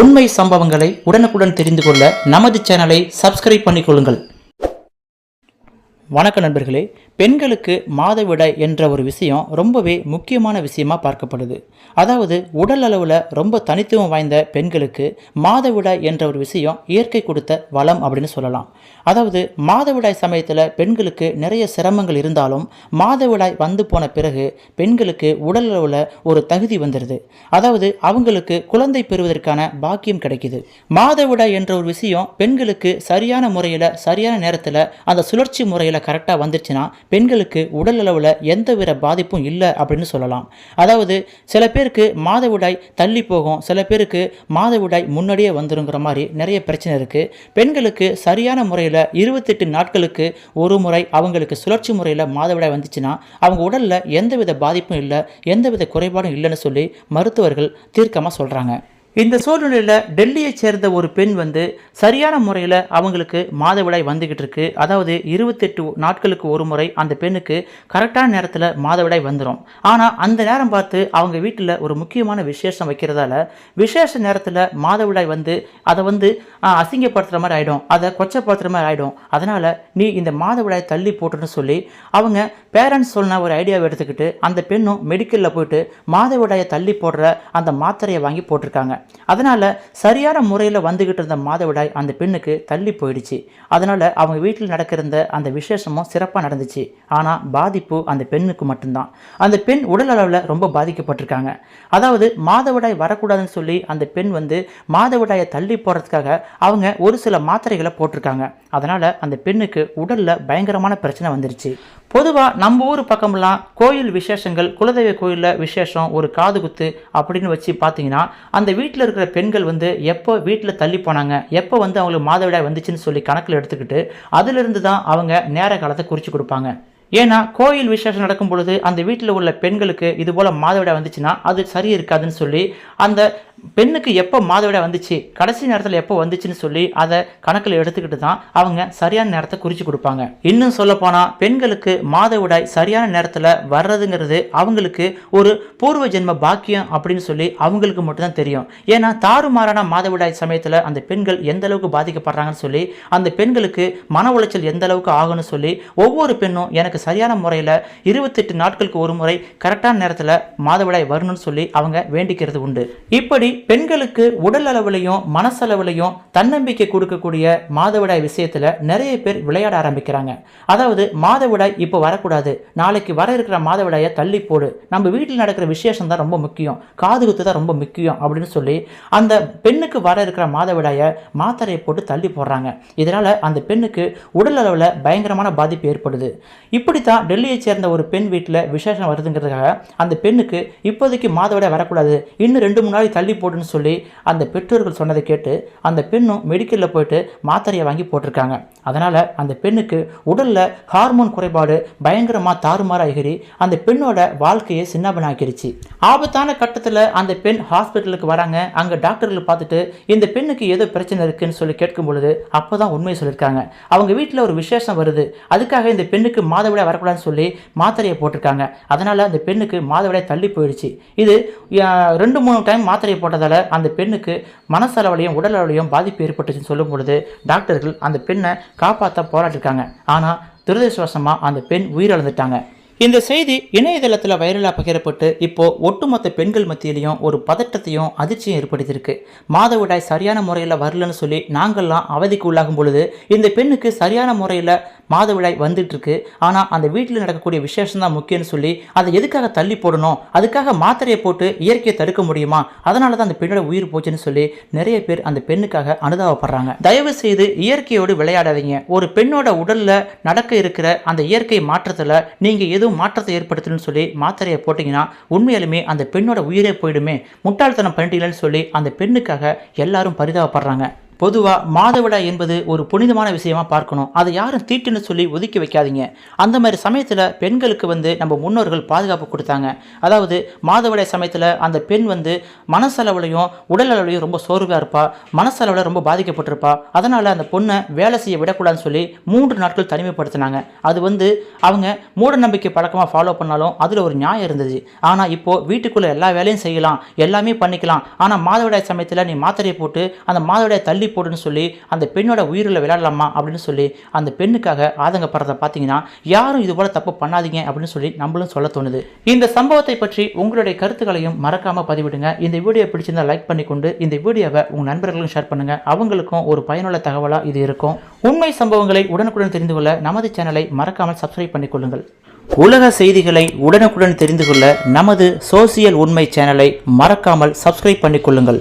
உண்மை சம்பவங்களை உடனுக்குடன் தெரிந்து கொள்ள நமது சேனலை சப்ஸ்கிரைப் பண்ணிக்கொள்ளுங்கள். வணக்கம் நண்பர்களே பெண்களுக்கு மாதவிடாய் என்ற ஒரு விஷயம் ரொம்பவே முக்கியமான விஷயமா பார்க்கப்படுது. அதாவது உடல் அளவில் ரொம்ப தனித்துவம் வாய்ந்த பெண்களுக்கு மாதவிடாய் என்ற ஒரு விஷயம் இயற்கை கொடுத்த வளம் அப்படின்னு சொல்லலாம். அதாவது மாதவிடாய் சமயத்தில் பெண்களுக்கு நிறைய சிரமங்கள் இருந்தாலும் மாதவிடாய் வந்து போன பிறகு பெண்களுக்கு உடல் அளவில் ஒரு தகுதி வந்துடுது அதாவது அவங்களுக்கு குழந்தை பெறுவதற்கான பாக்கியம் கிடைக்குது. மாதவிடாய் என்ற ஒரு விஷயம் பெண்களுக்கு சரியான முறையில் சரியான நேரத்தில் அந்த சுழற்சி முறையில் கரெக்டாக வந்துருச்சுன்னா பெண்களுக்கு உடல் அளவில் எந்தவித பாதிப்பும் இல்லை அப்படின்னு சொல்லலாம். அதாவது சில பேருக்கு மாதவிடாய் தள்ளி போகும் சில பேருக்கு மாதவிடாய் முன்னாடியே வந்துருங்கிற மாதிரி நிறைய பிரச்சனை இருக்குது பெண்களுக்கு சரியான முறையில் இருபத்தெட்டு நாட்களுக்கு ஒரு முறை அவங்களுக்கு சுழற்சி முறையில் மாதவிடாய் வந்துச்சுன்னா அவங்க உடலில் எந்தவித பாதிப்பும் இல்லை எந்தவித குறைபாடும் இல்லைன்னு சொல்லி மருத்துவர்கள் தீர்க்கமாக சொல்கிறாங்க இந்த சூழ்நிலையில் டெல்லியைச் சேர்ந்த ஒரு பெண் வந்து சரியான முறையில் அவங்களுக்கு மாதவிடாய் வந்துக்கிட்டு இருக்கு. அதாவது இருபத்தெட்டு நாட்களுக்கு ஒரு முறை அந்த பெண்ணுக்கு கரெக்டான நேரத்தில் மாதவிடாய் வந்துடும் ஆனால் அந்த நேரம் பார்த்து அவங்க வீட்டில் ஒரு முக்கியமான விசேஷம் வைக்கிறதால விசேஷ நேரத்தில் மாதவிடாய் வந்து அதை வந்து அசிங்கப்படுத்துகிற மாதிரி ஆகிடும் அதை கொச்சப்படுத்துகிற மாதிரி ஆகிடும் அதனால் நீ இந்த மாதவிடாய் தள்ளி போட்டுன்னு சொல்லி அவங்க பேரண்ட்ஸ் சொன்ன ஒரு ஐடியாவை எடுத்துக்கிட்டு அந்த பெண்ணும் மெடிக்கலில் போயிட்டு மாதவிடாயை தள்ளி போடுற அந்த மாத்திரையை வாங்கி போட்டிருக்காங்க. அதனால் சரியான முறையில் வந்துக்கிட்டு இருந்த மாதவிடாய் அந்த பெண்ணுக்கு தள்ளி போயிடுச்சு. அதனால் அவங்க வீட்டில் நடக்கிறந்த அந்த விசேஷமும் சிறப்பாக நடந்துச்சு. ஆனால் பாதிப்பு அந்த பெண்ணுக்கு மட்டும்தான். அந்த பெண் உடல் அளவில் ரொம்ப பாதிக்கப்பட்டிருக்காங்க. அதாவது மாதவிடாய் வரக்கூடாதுன்னு சொல்லி அந்த பெண் வந்து மாதவிடாயை தள்ளி போடுறதுக்காக அவங்க ஒரு சில மாத்திரைகளை போட்டிருக்காங்க. அதனால் அந்த பெண்ணுக்கு உடலில் பயங்கரமான பிரச்சனை வந்துருச்சு. பொதுவாக நம்ம ஊர் பக்கமெல்லாம் கோயில் விசேஷங்கள் குலதெய்வ கோயிலில் விசேஷம் ஒரு காது குத்து அப்படின்னு வச்சு பார்த்தீங்கன்னா அந்த வீட்டில் இருக்கிற பெண்கள் வந்து எப்போ வீட்டில் தள்ளி போனாங்க எப்போ வந்து அவங்களுக்கு மாதவிடாய் வந்துச்சுன்னு சொல்லி கணக்கில் எடுத்துக்கிட்டு அதிலிருந்து தான் அவங்க நேர காலத்தை குறித்து கொடுப்பாங்க. ஏன்னா கோயில் விசேஷம் நடக்கும் பொழுது அந்த வீட்டில் உள்ள பெண்களுக்கு இது போல் மாதவிடாய் வந்துச்சுன்னா அது சரி இருக்காதுன்னு சொல்லி அந்த பெண்ணுக்கு எப்போ மாதவிடாய் வந்துச்சு கடைசி நேரத்தில் எப்போ வந்துச்சுன்னு சொல்லி அதை கணக்கில் எடுத்துக்கிட்டு தான் அவங்க சரியான நேரத்தை குறித்து கொடுப்பாங்க. இன்னும் சொல்லப்போனால் பெண்களுக்கு மாதவிடாய் சரியான நேரத்தில் வர்றதுங்கிறது அவங்களுக்கு ஒரு பூர்வ ஜென்ம பாக்கியம் அப்படின்னு சொல்லி அவங்களுக்கு மட்டும்தான் தெரியும். ஏன்னா தாறுமாறான மாதவிடாய் சமயத்தில் அந்த பெண்கள் எந்த அளவுக்கு பாதிக்கப்படுறாங்கன்னு சொல்லி அந்த பெண்களுக்கு மன உளைச்சல் எந்த அளவுக்கு ஆகும்னு சொல்லி ஒவ்வொரு பெண்ணும் எனக்கு சரியான முறையில் இருபத்தெட்டு நாட்களுக்கு ஒரு முறை கரெக்டான நேரத்தில் மாதவிடாய் வரணும்னு சொல்லி அவங்க வேண்டிக்கிறது உண்டு. இப்படி பெண்களுக்கு உடல் அளவுலையும் மனசளவுலையும் தன்னம்பிக்கை கொடுக்கக்கூடிய மாதவிடாய் விஷயத்தில் நிறைய பேர் விளையாட ஆரம்பிக்கிறாங்க. அதாவது மாதவிடாய் இப்போ வரக்கூடாது. நாளைக்கு வர இருக்கிற மாதவிடாயை தள்ளி போடு. நம்ம வீட்டில் நடக்கிற விசேஷம் தான் ரொம்ப முக்கியம். காது குத்து தான் ரொம்ப முக்கியம் அப்படின்னு சொல்லி அந்த பெண்ணுக்கு வர இருக்கிற மாதவிடாயை மாத்திரையை போட்டு தள்ளி போடுறாங்க. இதனால் அந்த பெண்ணுக்கு உடல் அளவில் பயங்கரமான பாதிப்பு ஏற்படுது. இப்படித்தான் டெல்லியைச் சேர்ந்த ஒரு பெண் வீட்டில் விசேஷம் வருதுங்கிறதுக்காக அந்த பெண்ணுக்கு இப்போதைக்கு மாதவிட வரக்கூடாது. இன்னும் ரெண்டு மூணு நாள் தள்ளி போடுன்னு சொல்லி அந்த பெற்றோர்கள் சொன்னதை கேட்டு அந்த பெண்ணும் மெடிக்கலில் போயிட்டு மாத்திரையை வாங்கி போட்டிருக்காங்க. அதனால் அந்த பெண்ணுக்கு உடலில் ஹார்மோன் குறைபாடு பயங்கரமாக தாறுமாறு எகிரி அந்த பெண்ணோட வாழ்க்கையை சின்னபனாக்கிருச்சு ஆபத்தான கட்டத்தில் அந்த பெண் ஹாஸ்பிட்டலுக்கு வராங்க. அங்கே டாக்டர்கள் பார்த்துட்டு இந்த பெண்ணுக்கு ஏதோ பிரச்சனை இருக்குன்னு சொல்லி கேட்கும் பொழுது அப்போ தான் உண்மையை சொல்லியிருக்காங்க. அவங்க வீட்டில் ஒரு விசேஷம் வருது. அதுக்காக இந்த பெண்ணுக்கு மாதவிடாய் வரக்கூடாதுன்னு சொல்லி மாத்திரையை போட்டிருக்காங்க. அதனால் அந்த பெண்ணுக்கு மாதவிடாய் தள்ளி போயிடுச்சு. இது ரெண்டு மூணு டைம் மாத்திரையை போட்டதால் அந்த பெண்ணுக்கு மனசளவுலையும் உடலளவுலையும் பாதிப்பு ஏற்பட்டுச்சுன்னு சொல்லும் பொழுது டாக்டர்கள் அந்த பெண்ணை காப்பாற்ற போராட்டிருக்காங்க ஆனால் துரதிருஷ்டவசமாக அந்த பெண் உயிரிழந்துட்டாங்க. இந்த செய்தி இணையதளத்தில் வைரலாக பகிரப்பட்டு இப்போ ஒட்டுமொத்த பெண்கள் மத்தியிலையும் ஒரு பதட்டத்தையும் அதிர்ச்சியும் ஏற்படுத்தியிருக்கு. மாதவிடாய் சரியான முறையில் வரலன்னு சொல்லி நாங்கள்லாம் அவதிக்கு உள்ளாகும் பொழுது இந்த பெண்ணுக்கு சரியான முறையில் மாதவிடாய் வந்துட்டு இருக்கு ஆனால் அந்த வீட்டில் நடக்கக்கூடிய விசேஷம் தான் முக்கியம்னு சொல்லி அதை எதுக்காக தள்ளி போடணும்? அதுக்காக மாத்திரையை போட்டு இயற்கையை தடுக்க முடியுமா? அதனால தான் அந்த பெண்ணோட உயிர் போச்சுன்னு சொல்லி நிறைய பேர் அந்த பெண்ணுக்காக அனுதாபப்படுறாங்க. தயவு செய்து இயற்கையோடு விளையாடாதீங்க. ஒரு பெண்ணோட உடலில் நடக்க இருக்கிற அந்த இயற்கை மாற்றத்தில் நீங்கள் எதுவும் மாற்றத்தை ஏற்படுத்தணும்னு சொல்லி மாத்திரையை போட்டிங்கன்னா உண்மையாலுமே அந்த பெண்ணோட உயிரே போயிடுமே. முட்டாள்தனம் பண்ணிட்டீங்களேன்னு சொல்லி அந்த பெண்ணுக்காக எல்லாரும் பரிதாபப்படுறாங்க. பொதுவாக மாதவிடாய் என்பது ஒரு புனிதமான விஷயமா பார்க்கணும். அதை யாரும் தீட்டுன்னு சொல்லி ஒதுக்கி வைக்காதீங்க. அந்த மாதிரி சமயத்தில் பெண்களுக்கு வந்து நம்ம முன்னோர்கள் பாதுகாப்பு கொடுத்தாங்க. அதாவது மாதவிடாய் சமயத்தில் அந்த பெண் வந்து மனசளவுலையும் உடல் அளவுலையும் ரொம்ப சோர்வாக இருப்பா. மனசளவில் ரொம்ப பாதிக்கப்பட்டிருப்பா. அதனால் அந்த பொண்ணை வேலை செய்ய விடக்கூடாதுன்னு சொல்லி மூன்று நாட்கள் தனிமைப்படுத்தினாங்க. அது வந்து அவங்க மூட நம்பிக்கை பழக்கமாக ஃபாலோ பண்ணாலும் அதில் ஒரு நியாயம் இருந்தது. ஆனால் இப்போ வீட்டுக்குள்ளே எல்லா வேலையும் செய்யலாம். எல்லாமே பண்ணிக்கலாம். ஆனால் மாதவிடாய் சமயத்தில் நீ மாத்திரையை போட்டு அந்த மாதவிடாய் தள்ளி போடுன்னு சொல்லி அந்த பெண்ணோட உயிரில் விளையாடலாமா அப்படின்னு சொல்லி அந்த பெண்ணுக்காக ஆதங்கப்படுறதை பார்த்தீங்கன்னா யாரும் இது போல தப்பு பண்ணாதீங்க அப்படின்னு சொல்லி நம்மளும் சொல்ல தோணுது. இந்த சம்பவத்தை பற்றி உங்களுடைய கருத்துக்களையும் மறக்காம பதிவிடுங்க. இந்த வீடியோ பிடிச்சிருந்தா லைக் பண்ணிக்கொண்டு இந்த வீடியோவை உங்க நண்பர்களும் ஷேர் பண்ணுங்க. அவங்களுக்கும் ஒரு பயனுள்ள தகவலாக இது இருக்கும். உண்மை சம்பவங்களை உடனுக்குடன் தெரிந்து கொள்ள நமது சேனலை மறக்காமல் சப்ஸ்கிரைப் பண்ணிக்கொள்ளுங்கள் உலக செய்திகளை உடனுக்குடன் தெரிந்து கொள்ள நமது சோசியல் உண்மை சேனலை மறக்காமல் சப்ஸ்கிரைப் பண்ணிக்கொள்ளுங்கள்